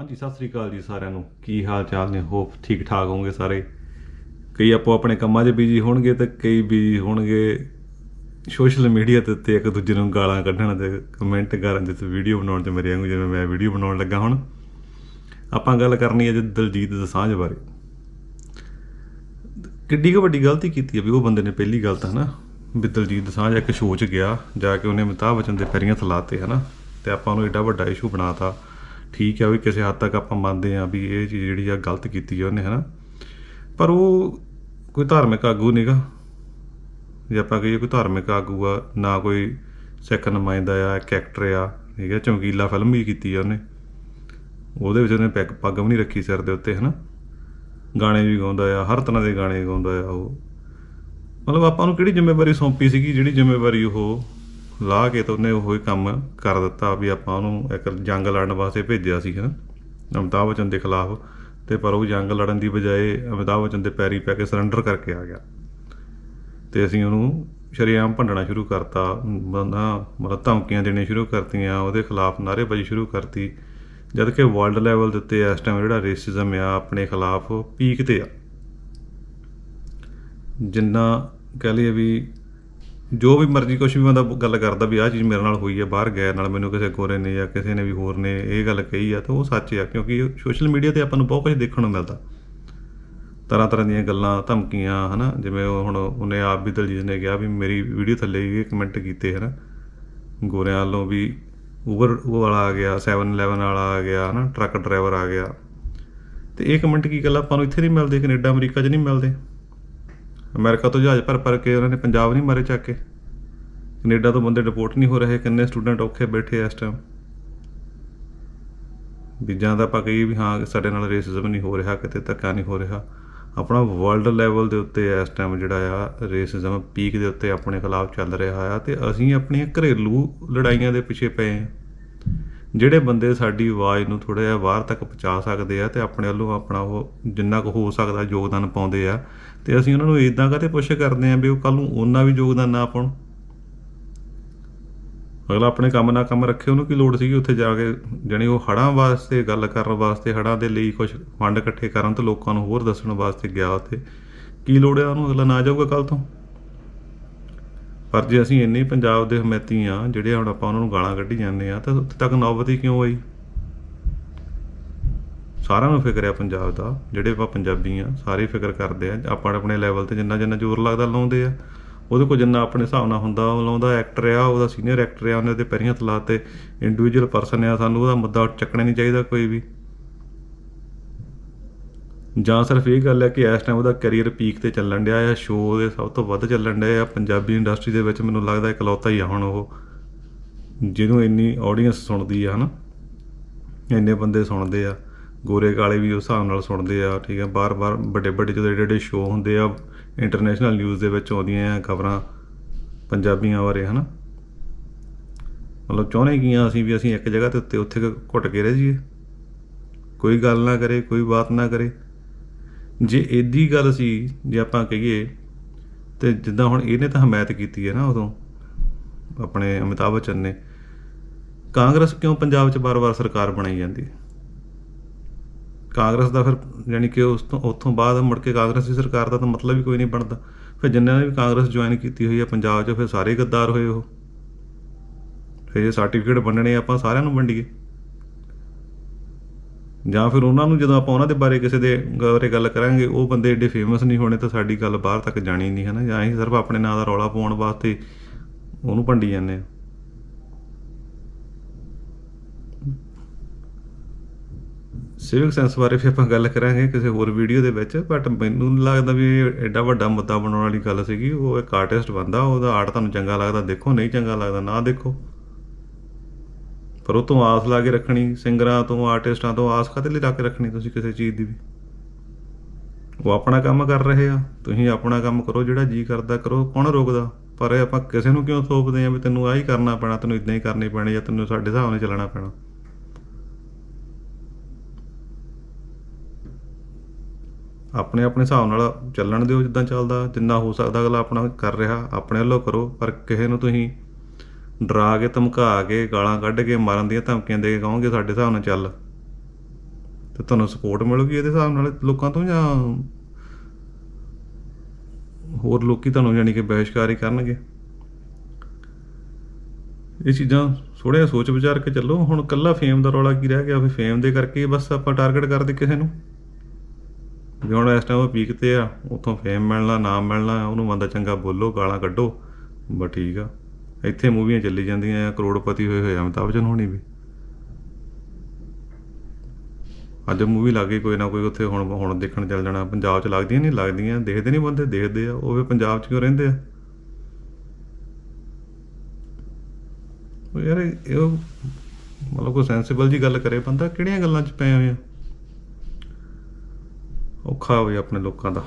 ਹਾਂਜੀ, ਸਤਿ ਸ੍ਰੀ ਅਕਾਲ ਜੀ ਸਾਰਿਆਂ ਨੂੰ। ਕੀ ਹਾਲ ਚਾਲ ਨੇ? ਹੋਪ ਠੀਕ ਠਾਕ ਹੋਵੋਗੇ ਸਾਰੇ। ਕਈ ਆਪੋ ਆਪਣੇ ਕੰਮਾਂ 'ਚ ਬਿਜ਼ੀ ਹੋਣਗੇ ਤੇ ਕਈ ਬਿਜ਼ੀ ਹੋਣਗੇ ਸੋਸ਼ਲ ਮੀਡੀਆ ਦੇ ਉੱਤੇ ਇੱਕ ਦੂਜੇ ਨੂੰ ਗਾਲਾਂ ਕੱਢਣ ਤੇ ਕਮੈਂਟ ਕਰਨ ਤੇ ਵੀਡੀਓ ਬਣਾਉਣ 'ਚ ਮੇਰੇ ਵਾਂਗੂ ਜਿਵੇਂ ਮੈਂ ਵੀਡੀਓ ਬਣਾਉਣ ਲੱਗਾ ਹੁਣ। ਆਪਾਂ ਗੱਲ ਕਰਨੀ ਹੈ ਜੀ ਦਲਜੀਤ ਦਸਾਂਝ ਬਾਰੇ। ਕਿੱਡੀ ਕੁ ਵੱਡੀ ਗਲਤੀ ਕੀਤੀ ਹੈ ਵੀ ਉਹ ਬੰਦੇ ਨੇ ਪਹਿਲੀ ਗੱਲ ਤਾਂ ਹਨਾ, ਵੀ ਦਲਜੀਤ ਦਸਾਂਝ ਇੱਕ ਸ਼ੋਅ 'ਚ ਗਿਆ, ਜਾ ਕੇ ਉਹਨੇ ਅਮਿਤਾਭ ਬੱਚਨ ਦੇ ਪੈਰੀਆਂ ਥਲਾਤੇ ਹਨਾ, ਤੇ ਆਪਾਂ ਨੂੰ ਏਡਾ ਵੱਡਾ ਇਸ਼ੂ ਬਣਾਤਾ। ਠੀਕ ਆ ਵੀ ਕਿਸੇ ਹੱਦ ਤੱਕ ਆਪਾਂ ਮੰਨਦੇ ਆ ਵੀ ਇਹ ਚੀਜ਼ ਜਿਹੜੀ ਆ ਗਲਤ ਕੀਤੀ ਆ ਉਹਨੇ, ਹਨਾ? ਪਰ ਉਹ ਕੋਈ ਧਾਰਮਿਕ ਆਗੂ ਨਹੀਂਗਾ ਜੇ ਆਪਾਂ ਕਹੀਏ ਕੋਈ ਧਾਰਮਿਕ ਆਗੂ ਆ, ਨਾ ਕੋਈ ਸਿੱਖ ਨੁਮਾਇੰਦਾ ਆ, ਇੱਕ ਐਕਟਰ ਆ, ਠੀਕ ਹੈ ਚਮਕੀਲਾ ਫਿਲਮ ਵੀ ਕੀਤੀ ਆ ਉਹਨੇ। ਉਹਦੇ ਵਿੱਚ ਉਹਨੇ ਪੈਗ ਪੱਗ ਵੀ ਨਹੀਂ ਰੱਖੀ ਸਿਰ ਦੇ ਉੱਤੇ, ਹਨਾ? ਗਾਣੇ ਵੀ ਗਾਉਂਦਾ ਆ, ਹਰ ਤਰ੍ਹਾਂ ਦੇ ਗਾਣੇ ਗਾਉਂਦਾ ਆ ਉਹ। ਮਤਲਬ ਆਪਾਂ ਨੂੰ ਕਿਹੜੀ ਜ਼ਿੰਮੇਵਾਰੀ ਸੌਂਪੀ ਸੀਗੀ ਜਿਹੜੀ ਜ਼ਿੰਮੇਵਾਰੀ ਉਹ ਲਾ ਕੇ ਤਾਂ ਉਹਨੇ ਉਹ ਹੀ ਕੰਮ ਕਰ ਦਿੱਤਾ ਵੀ ਆਪਾਂ ਉਹਨੂੰ ਇੱਕ ਜੰਗ ਲੜਨ ਵਾਸਤੇ ਭੇਜਿਆ ਸੀ ਹਨਾ ਅਮਿਤਾਭ ਬੱਚਨ ਦੇ ਖਿਲਾਫ। ਤੇ ਪਰ ਉਹ ਜੰਗ ਲੜਨ ਦੀ ਬਜਾਏ ਅਮਿਤਾਭ ਬੱਚਨ ਦੇ ਪੈਰੀ ਪੈ ਕੇ ਸਰੈਂਡਰ ਕਰਕੇ ਆ ਗਿਆ। ਤੇ ਅਸੀਂ ਉਹਨੂੰ ਸ਼ਰੇਆਮ ਭੰਡਣਾ ਸ਼ੁਰੂ ਕਰਤਾ। ਬੰਦਾ ਮਤਲਬ ਧਮਕੀਆਂ ਦੇਣੀਆਂ ਸ਼ੁਰੂ ਕਰਤੀਆਂ, ਉਹਦੇ ਖਿਲਾਫ ਨਾਅਰੇਬਾਜ਼ੀ ਸ਼ੁਰੂ ਕਰਤੀ। ਜਦ ਕਿ ਵਰਲਡ ਲੈਵਲ ਦੇ ਉੱਤੇ ਇਸ ਟਾਈਮ ਜਿਹੜਾ ਰੇਸਿਜ਼ਮ ਆ, ਆਪਣੇ ਖਿਲਾਫ ਪੀਕ ਤੇ ਆ। ਜਿੰਨਾ ਕਹਿ ਲਈਏ ਵੀ ਜੋ ਵੀ ਮਰਜ਼ੀ ਕੁਝ ਵੀ ਬੰਦਾ ਗੱਲ ਕਰਦਾ ਵੀ ਆਹ ਚੀਜ਼ ਮੇਰੇ ਨਾਲ ਹੋਈ ਹੈ ਬਾਹਰ ਗਿਆ ਨਾਲ ਮੈਨੂੰ ਕਿਸੇ ਗੋਰੇ ਨੇ ਜਾਂ ਕਿਸੇ ਨੇ ਵੀ ਹੋਰ ਨੇ ਇਹ ਗੱਲ ਕਹੀ ਆ, ਤਾਂ ਉਹ ਸੱਚ ਆ, ਕਿਉਂਕਿ ਸੋਸ਼ਲ ਮੀਡੀਆ ਤੇ ਆਪਾਂ ਨੂੰ ਬਹੁਤ ਕੁਝ ਦੇਖਣ ਨੂੰ ਮਿਲਦਾ। ਤਰ੍ਹਾਂ ਤਰ੍ਹਾਂ ਦੀਆਂ ਗੱਲਾਂ, ਧਮਕੀਆਂ, ਹਨਾ, ਜਿਵੇਂ ਉਹ ਹੁਣ ਉਹਨੇ ਆਪ ਵੀ ਦਲਜੀਤ ਨੇ ਕਿਹਾ ਵੀ ਮੇਰੀ ਵੀਡੀਓ ਥੱਲੇ ਇਹ ਕਮੈਂਟ ਕੀਤੇ, ਹਨਾ। ਗੋਰਿਆਂ ਵੱਲੋਂ ਵੀ ਉਬਰ ਉਹ ਵਾਲਾ ਆ ਗਿਆ 711 ਵਾਲਾ ਆ ਗਿਆ, ਹਨਾ ਟਰੱਕ ਡਰਾਈਵਰ ਆ ਗਿਆ। ਤੇ ਇਹ ਕਮੈਂਟ ਕੀ ਗੱਲ ਆਪਾਂ ਨੂੰ ਇੱਥੇ ਨਹੀਂ ਮਿਲਦੇ, ਕੈਨੇਡਾ, ਅਮਰੀਕਾ 'ਚ ਨਹੀਂ ਮਿਲਦੇ। ਅਮਰੀਕਾ ਤੋਂ ਜਹਾਜ਼ ਭਰ ਭਰ ਕੇ ਉਹਨਾਂ ਨੇ ਪੰਜਾਬ ਨਹੀਂ ਮਾਰੇ ਚੱਕ ਕੇ। ਕੈਨੇਡਾ ਤੋਂ ਬੰਦੇ ਡਿਪੋਰਟ ਨਹੀਂ ਹੋ ਰਹੇ, ਕਿੰਨੇ ਸਟੂਡੈਂਟ ਔਖੇ ਬੈਠੇ ਇਸ ਟਾਈਮ ਵੀ ਜਾਂ ਤਾਂ ਆਪਾਂ ਕਹੀਏ ਵੀ ਹਾਂ, ਸਾਡੇ ਨਾਲ ਰੇਸਿਜ਼ਮ ਨਹੀਂ ਹੋ ਰਿਹਾ, ਕਿਤੇ ਧੱਕਾ ਨਹੀਂ ਹੋ ਰਿਹਾ। ਆਪਣਾ ਵਰਲਡ ਲੈਵਲ ਦੇ ਉੱਤੇ ਇਸ ਟਾਈਮ ਜਿਹੜਾ ਆ ਰੇਸਿਜ਼ਮ ਪੀਕ ਦੇ ਉੱਤੇ ਆਪਣੇ ਖਿਲਾਫ ਚੱਲ ਰਿਹਾ ਆ ਤੇ ਅਸੀਂ ਆਪਣੀਆਂ ਘਰੇਲੂ ਲੜਾਈਆਂ ਦੇ ਪਿੱਛੇ ਪਏ ਹਾਂ ਜਿਹੜੇ ਬੰਦੇ ਸਾਡੀ ਆਵਾਜ਼ ਨੂੰ ਥੋੜਾ ਜਿਹਾ ਬਾਹਰ ਤੱਕ ਪਹੁੰਚਾ ਸਕਦੇ ਆ ਤੇ ਆਪਣੇ ਵੱਲੋਂ ਆਪਣਾ ਉਹ ਜਿੰਨਾ ਕੁ ਹੋ ਸਕਦਾ ਯੋਗਦਾਨ ਪਾਉਂਦੇ ਆ, ਤੇ ਅਸੀਂ ਉਹਨਾਂ ਨੂੰ ਇਦਾਂ ਕਦੇ ਪੁੱਛ ਕਰਦੇ ਆ ਵੀ ਉਹ ਕੱਲ ਨੂੰ ਉਹਨਾਂ ਵੀ ਯੋਗਦਾਨ ਨਾ ਪਾਉਣ। ਅਗਲਾ ਆਪਣੇ ਕੰਮ ਨਾਲ ਕੰਮ ਰੱਖੇ, ਉਹਨੂੰ ਕੀ ਲੋੜ ਸੀਗੀ ਉੱਥੇ ਜਾ ਕੇ ਜਾਣੀ ਉਹ ਹੜਾਂ ਵਾਸਤੇ ਗੱਲ ਕਰਨ ਵਾਸਤੇ ਹੜਾਂ ਦੇ ਲਈ ਕੁਝ ਫੰਡ ਇਕੱਠੇ ਕਰਨ ਤੇ ਲੋਕਾਂ ਨੂੰ ਹੋਰ ਦੱਸਣ ਵਾਸਤੇ ਗਿਆ ਉੱਥੇ। ਕੀ ਲੋੜ ਹੈ ਉਹਨੂੰ, ਅਗਲਾ ਨਾ ਜਾਊਗਾ ਕੱਲ ਤੋਂ? ਪਰ ਜੇ ਅਸੀਂ ਇੰਨੇ ਪੰਜਾਬ ਦੇ ਹਮੈਤੀ ਆ, ਜਿਹੜੇ ਹੁਣ ਆਪਾਂ ਉਹਨਾਂ ਨੂੰ ਗਾਲਾਂ ਕੱਢੀ ਜਾਂਦੇ ਆ, ਤਾਂ ਉੱਥੇ ਤੱਕ ਨੌਬਤ ਹੀ ਕਿਉਂ ਆਈ ਸਾਰਿਆਂ ਨੂੰ ਫਿਕਰ ਆ ਪੰਜਾਬ ਦਾ, ਜਿਹੜੇ ਆਪਾਂ ਪੰਜਾਬੀ ਆ, ਸਾਰੇ ਫਿਕਰ ਕਰਦੇ ਆ ਆਪਾਂ ਆਪਣੇ ਲੈਵਲ ਤੇ ਜਿੰਨਾ ਜਿੰਨਾ ਜ਼ੋਰ ਲੱਗਦਾ ਲਾਉਂਦੇ ਆ। ਉਹਦੇ ਕੋਲ ਜਿੰਨਾ ਆਪਣੇ ਹਿਸਾਬ ਨਾਲ ਹੁੰਦਾ, ਉਹ ਲਾਉਂਦਾ ਐਕਟਰ ਆ, ਉਹਦਾ ਸੀਨੀਅਰ ਐਕਟਰ ਆ, ਉਹਨੇ ਤੇ ਪੈਰੀਆਂ ਥਲਾ ਤੇ ਇੰਡੀਵਿਜੂਅਲ ਪਰਸਨ ਆ, ਸਾਨੂੰ ਉਹਦਾ ਮੁੱਦਾ ਚੱਕਣਾ ਨਹੀਂ ਚਾਹੀਦਾ ਕੋਈ ਵੀ। ਜਾਂ ਸਿਰਫ ਇਹ ਗੱਲ ਹੈ ਕਿ ਇਸ ਟਾਈਮ ਉਹਦਾ ਕੈਰੀਅਰ ਪੀਕ ਤੇ ਚੱਲਣ ਡਿਆ ਆ ਸ਼ੋਅ ਦੇ ਸਭ ਤੋਂ ਵੱਧ ਚੱਲਣ ਡਿਆ ਆ, ਪੰਜਾਬੀ ਇੰਡਸਟਰੀ ਦੇ ਵਿੱਚ ਮੈਨੂੰ ਲੱਗਦਾ ਇਕਲੌਤਾ ਹੀ ਆ ਹੁਣ ਉਹ। ਜਿਹਨੂੰ ਇੰਨੀ ਆਡੀਅנס ਸੁਣਦੀ ਆ, ਹਨਾ? ਇੰਨੇ ਬੰਦੇ ਸੁਣਦੇ ਆ, ਗੋਰੇ ਕਾਲੇ ਵੀ ਉਸ ਹਿਸਾਬ ਨਾਲ ਸੁਣਦੇ ਆ, ਠੀਕ ਆ? ਬਾਰ-ਬਾਰ ਵੱਡੇ ਵੱਡੇ ਜਦੋਂ ਏਡੇ ਏਡੇ ਸ਼ੋਅ ਹੁੰਦੇ ਆ ਇੰਟਰਨੈਸ਼ਨਲ ਨਿਊਜ਼ ਦੇ ਵਿੱਚ ਆਉਂਦੀਆਂ ਆ ਖਬਰਾਂ ਪੰਜਾਬੀਆਂ ਬਾਰੇ, ਹਨਾ? ਮਤਲਬ ਚਾਹੁੰਦੇ ਕੀ ਆ ਅਸੀਂ ਵੀ ਅਸੀਂ ਇੱਕ ਜਗ੍ਹਾ ਤੇ ਉੱਤੇ ਉੱਥੇ ਘੁੱਟ ਕੇ ਰਹਿ ਜਾਈਏ। ਕੋਈ ਗੱਲ ਨਾ ਕਰੇ, ਕੋਈ ਬਾਤ ਨਾ ਕਰੇ। ਜੇ ਏਦੀ ਗੱਲ ਸੀ, ਜੇ ਆਪਾਂ ਕਹੀਏ, ਤੇ ਜਿੱਦਾਂ ਹੁਣ ਇਹਨੇ ਤਾਂ ਹਮਾਇਤ ਕੀਤੀ ਹੈ ਨਾ ਉਦੋਂ, ਆਪਣੇ ਅਮਿਤਾਭ ਬੱਚਨ ਨੇ, ਕਾਂਗਰਸ ਕਿਉਂ ਪੰਜਾਬ 'ਚ ਬਾਰ-ਬਾਰ ਸਰਕਾਰ ਬਣਾਈ ਜਾਂਦੀ ਕਾਂਗਰਸ ਦਾ ਫਿਰ ਯਾਨੀ ਕਿ ਉਸ ਤੋਂ, ਉੱਥੋਂ ਬਾਅਦ ਮੁੜ ਕੇ ਕਾਂਗਰਸ ਦੀ ਸਰਕਾਰ ਦਾ ਤਾਂ ਮਤਲਬ ਹੀ ਕੋਈ ਨਹੀਂ ਬਣਦਾ। ਫਿਰ ਜਿੰਨਾਂ ਨੇ ਵੀ ਕਾਂਗਰਸ ਜੁਆਇਨ ਕੀਤੀ ਹੋਈ ਹੈ ਪੰਜਾਬ 'ਚ, ਫਿਰ ਸਾਰੇ ਗੱਦਾਰ ਹੋਏ ਉਹ। ਫਿਰ ਇਹ ਸਰਟੀਫਿਕੇਟ ਵੰਡਣੇ ਆਪਾਂ ਸਾਰਿਆਂ ਨੂੰ ਵੰਡੀਏ। ਜਾਂ ਫਿਰ ਉਹਨਾਂ ਨੂੰ ਜਦੋਂ ਆਪਾਂ ਉਹਨਾਂ ਦੇ ਬਾਰੇ ਕਿਸੇ ਦੇ ਬਾਰੇ ਗੱਲ ਕਰਾਂਗੇ, ਉਹ ਬੰਦੇ ਏਡੇ ਫੇਮਸ ਨਹੀਂ ਹੋਣੇ ਤਾਂ ਸਾਡੀ ਗੱਲ ਬਾਹਰ ਤੱਕ ਜਾਣੀ ਨਹੀਂ ਹੈ ਨਾ ਜਾਂ ਅਸੀਂ ਸਿਰਫ ਆਪਣੇ ਨਾਂ ਦਾ ਰੌਲਾ ਪਾਉਣ ਵਾਸਤੇ ਉਹਨੂੰ ਭੰਡੀ ਜਾਂਦੇ ਆ ਸਿਵਿਕ ਸੈਂਸ ਬਾਰੇ ਵੀ ਆਪਾਂ ਗੱਲ ਕਰਾਂਗੇ ਕਿਸੇ ਹੋਰ ਵੀਡੀਓ ਦੇ ਵਿੱਚ ਬਟ ਮੈਨੂੰ ਲੱਗਦਾ ਵੀ ਇਹ ਐਡਾ ਵੱਡਾ ਮੁੱਦਾ ਬਣਾਉਣ ਵਾਲੀ ਗੱਲ ਸੀਗੀ। ਉਹ ਇੱਕ ਆਰਟਿਸਟ ਬੰਦਾ, ਉਹਦਾ ਆਰਟ ਤੁਹਾਨੂੰ ਚੰਗਾ ਲੱਗਦਾ, ਦੇਖੋ, ਨਹੀਂ ਚੰਗਾ ਲੱਗਦਾ, ਨਾ ਦੇਖੋ। ਪਰ ਉਹ ਤੋਂ ਆਸ ਲਾ ਕੇ ਰੱਖਣੀ, ਸਿੰਗਰਾਂ ਤੋਂ, ਆਰਟਿਸਟਾਂ ਤੋਂ ਆਸ ਕਾਹਦੇ ਲਈ ਲਾ ਕੇ ਰੱਖਣੀ ਤੁਸੀਂ ਕਿਸੇ ਚੀਜ਼ ਦੀ ਵੀ? ਉਹ ਆਪਣਾ ਕੰਮ ਕਰ ਰਹੇ ਆ, ਤੁਸੀਂ ਆਪਣਾ ਕੰਮ ਕਰੋ, ਜਿਹੜਾ ਜੀ ਕਰਦਾ ਕਰੋ, ਕੌਣ ਰੋਕਦਾ? ਪਰ ਇਹ ਆਪਾਂ ਕਿਸੇ ਨੂੰ ਕਿਉਂ ਥੋਪਦੇ ਆ ਵੀ ਤੈਨੂੰ ਆਹੀ ਕਰਨਾ ਪੈਣਾ, ਤੈਨੂੰ ਇਦਾਂ ਹੀ ਕਰਨੀ ਪੈਣੀ ਜਾਂ ਤੈਨੂੰ ਸਾਡੇ ਹਿਸਾਬ ਨਾਲ ਚੱਲਣਾ ਪੈਣਾ। ਆਪਣੇ ਆਪਣੇ ਹਿਸਾਬ ਨਾਲ ਚੱਲਣ ਦਿਓ ਜਿੱਦਾਂ ਚੱਲਦਾ, ਜਿੰਨਾ ਹੋ ਸਕਦਾ ਅਗਲਾ ਆਪਣਾ ਕਰ ਰਿਹਾ, ਆਪਣੇ ਵੱਲੋਂ ਕਰੋ, ਪਰ ਕਿਸੇ ਨੂੰ ਤੁਸੀਂ ਡਰਾ ਕੇ ਧਮਕਾ ਕੇ ਗਾਲਾਂ ਕੱਢ ਕੇ ਮਾਰਨ ਦੀਆਂ ਧਮਕੀਆਂ ਦੇ ਕੇ ਕਹੋਗੇ ਸਾਡੇ ਹਿਸਾਬ ਨਾਲ ਚੱਲ। ਤੇ ਤੁਹਾਨੂੰ ਸਪੋਰਟ ਮਿਲੂਗੀ ਇਹਦੇ ਹਿਸਾਬ ਨਾਲ ਲੋਕਾਂ ਤੋਂ ਜਾਂ ਹੋਰ ਲੋਕੀ ਤੁਹਾਨੂੰ ਯਾਨੀ ਕਿ ਬਹਿਸ਼ਕਾਰੀ ਕਰਨਗੇ? ਇਹ ਚੀਜ਼ਾਂ ਥੋੜ੍ਹਾ ਸੋਚ ਵਿਚਾਰ ਕੇ ਚੱਲੋ। ਹੁਣ ਕੱਲਾ ਫੇਮ ਦਾ ਰੌਲਾ ਕੀ ਰਹਿ ਗਿਆ? ਵੀ ਫੇਮ ਦੇ ਕਰਕੇ ਬਸ ਆਪਾਂ ਟਾਰਗੇਟ ਕਰਦੇ ਕਿਸੇ ਨੂੰ। ਜੇ ਹੁਣ ਇਸ ਟਾਈਮ ਉਹ ਪੀਕ ਤੇ ਆ, ਉਥੋਂ ਫੇਮ ਮਿਲਣਾ, ਨਾਮ ਮਿਲਣਾ, ਉਹਨੂੰ ਬੰਦਾ ਚੰਗਾ ਬੋਲੋ, ਗਾਲਾਂ ਕੱਢੋ, ਬਸ ਠੀਕ ਆ। ਇੱਥੇ ਮੂਵੀਆਂ ਚੱਲੀ ਜਾਂਦੀਆਂ ਆ, ਕਰੋੜਪਤੀ ਹੋਏ ਹੋਏ ਅਮਿਤਾਭ ਬਚਨ ਹੋਣੀ ਵੀ। ਅੱਜ ਮੂਵੀ ਲੱਗ ਗਈ, ਕੋਈ ਨਾ ਕੋਈ ਉੱਥੇ ਹੁਣ ਹੁਣ ਦੇਖਣ ਚੱਲ ਜਾਣਾ। ਪੰਜਾਬ 'ਚ ਲੱਗਦੀਆਂ ਨਹੀਂ, ਲੱਗਦੀਆਂ, ਦੇਖਦੇ ਨਹੀਂ ਬੰਦੇ, ਦੇਖਦੇ ਆ। ਉਹ ਵੀ ਪੰਜਾਬ 'ਚ ਕਿਉਂ ਰਹਿੰਦੇ ਆ? ਉਹ ਯਾਰ, ਇਹ ਮਤਲਬ ਕੋਈ ਸੈਂਸੀਬਲ ਜੀ ਗੱਲ ਕਰੇ ਬੰਦਾ, ਕਿਹੜੀਆਂ ਗੱਲਾਂ 'ਚ ਪਏ ਹੋਏ ਆ? ਔਖਾ ਹੋਵੇ ਆਪਣੇ ਲੋਕਾਂ ਦਾ।